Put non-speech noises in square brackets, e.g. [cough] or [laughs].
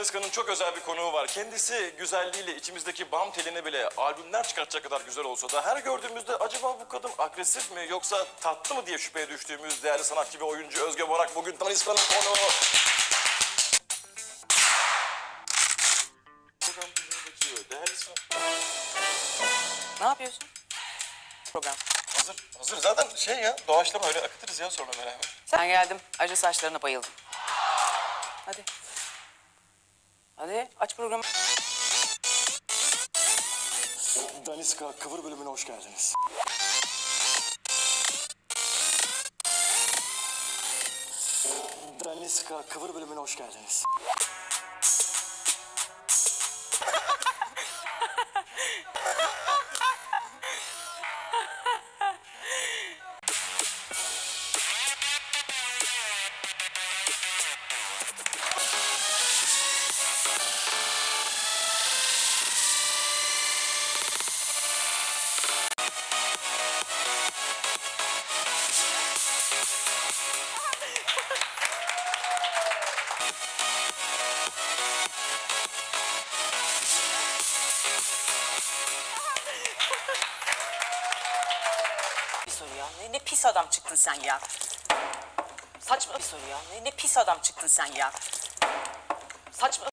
Daniska'nın çok özel bir konuğu var. Kendisi güzelliğiyle içimizdeki bam teline bile albümler çıkartacak kadar güzel olsa da her gördüğümüzde acaba bu kadın agresif mi yoksa tatlı mı diye şüpheye düştüğümüz değerli sanatçı ve oyuncu Özge Borak bugün Daniska'nın konuğu. Ne yapıyorsun? Program. Hazır, hazır. Zaten şey ya, doğaçlama öyle akıtırız ya sonra beraber. Sen geldim. Acı saçlarına bayıldım. Hadi. Hadi aç programı. Daniska Kıvır bölümüne hoş geldiniz. Daniska Kıvır bölümüne hoş geldiniz. [laughs] Bir soru ya. Ne, ne pis adam çıktın sen ya. Saçma bir soru ya. Ne, ne pis adam çıktın sen ya. Saçma